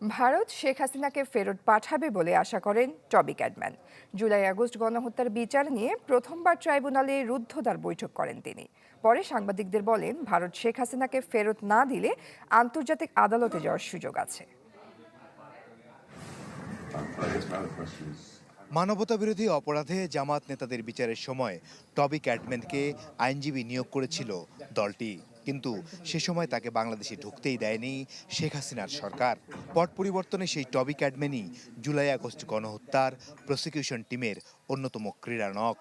ভারত শেখ হাসিনাকে ফেরত পাঠাবে বলে আশা করেন টবি ক্যাডম্যান। জুলাই আগস্ট গণহত্যার বিচার নিয়ে প্রথমবার ট্রাইব্যুনালে রুদ্ধদ্বার বৈঠক করেন তিনি। পরে সাংবাদিকদের বলেন, ভারত শেখ হাসিনাকে ফেরত না দিলে আন্তর্জাতিক আদালতে যাওয়ার সুযোগ আছে। মানবতা বিরোধী অপরাধে জামাত নেতাদের বিচারের সময় টবি ক্যাডম্যানকে আইনজীবী নিয়োগ করেছিল দলটি। কিন্তু সে সময় তাকে বাংলাদেশে ঢুকতেই দেয়নি শেখ হাসিনার সরকার। পট পরিবর্তনে সেই টবি ক্যাটম্যানই জুলাই আগস্ট গণহত্যার প্রসিকিউশন টিমের অন্যতম ক্রীড়ানক।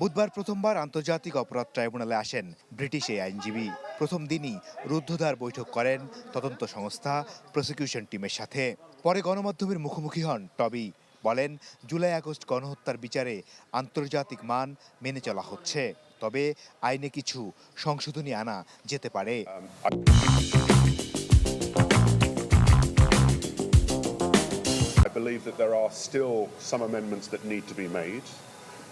বুধবার প্রথমবার আন্তর্জাতিক অপরাধ ট্রাইব্যুনালে আসেন ব্রিটিশ এই আইনজীবী। প্রথম দিনই রুদ্ধদ্বার বৈঠক করেন তদন্ত সংস্থা প্রসিকিউশন টিমের সাথে। পরে গণমাধ্যমের মুখোমুখি হন টবি। বলেন জুলাই আগস্ট গণহত্যার বিচারে আন্তর্জাতিক মান মেনে চলা হচ্ছে তবে আইনে কিছু সংশোধনী আনা যেতে পারে believe that there are still some amendments that need to be made,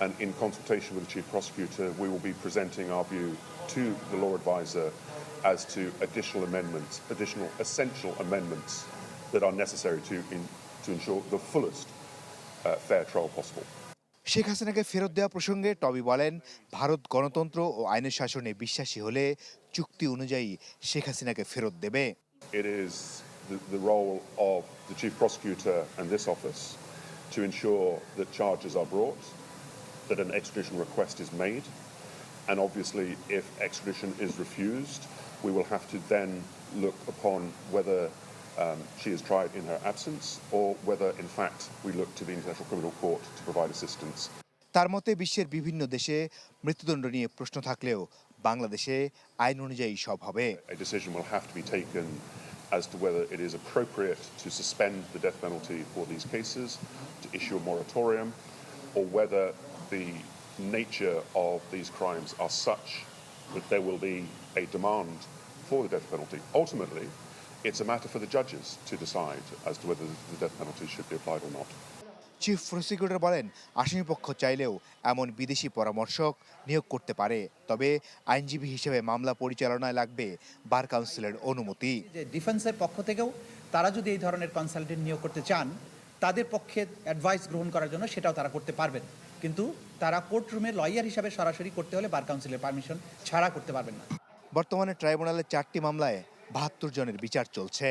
and in consultation with the Chief Prosecutor, we will be presenting our view to the law advisor as to additional amendments, additional essential amendments that are necessary to, in, to ensure the fullest uh, fair trial possible. Sheikh হাসিনাকে ফেরত দেওয়া প্রসঙ্গে টবি বলেন ভারত গণতন্ত্র ও আইনের শাসনে বিশ্বাসী হলে চুক্তি অনুযায়ী শেখ হাসিনাকে ফেরত দেবে It is the, the role of the Chief Prosecutor and this office to ensure that charges are brought, that an extradition request is made, and obviously, if extradition is refused, we will have to then look upon whether um, she is tried in her absence or whether, in fact, we look to the International Criminal Court to provide assistance. তার মতে বিশ্বের বিভিন্ন দেশে মৃত্যুদণ্ড নিয়ে প্রশ্ন থাকলেও বাংলাদেশে আইন অনুযায়ী সব হবে A decision will have to be taken as to whether it is appropriate to suspend the death penalty for these cases, to issue a moratorium, or whether the nature of these crimes are such that there will be a demand for the death penalty. Ultimately, it's a matter for the judges to decide as to whether the death penalty should be applied or not. Chief prosecutor বলেন আসামিপক্ষ চাইলেও এমন বিদেশি পরামর্শক নিয়োগ করতে পারে তবে আইনজীবী হিসেবে মামলা পরিচালনায় লাগবে বার কাউন্সিলের অনুমতি। যে ডিফেন্সের পক্ষ থেকেও তারা যদি এই ধরনের কনসালটেন্ট নিয়োগ করতে চান তাদের পক্ষে অ্যাডভাইস গ্রহণ করার জন্য সেটাও তারা করতে পারবেন। কিন্তু তারা কোর্ট রুমে লয়ার হিসাবে সরাসরি করতে হলে বার কাউন্সিলের পারমিশন ছাড়া করতে পারবেন না। বর্তমানে ট্রাইব্যুনালে চারটি মামলায় বাহাত্তর জনের বিচার চলছে।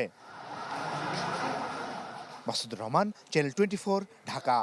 Masudur Rahman channel twenty Dhaka.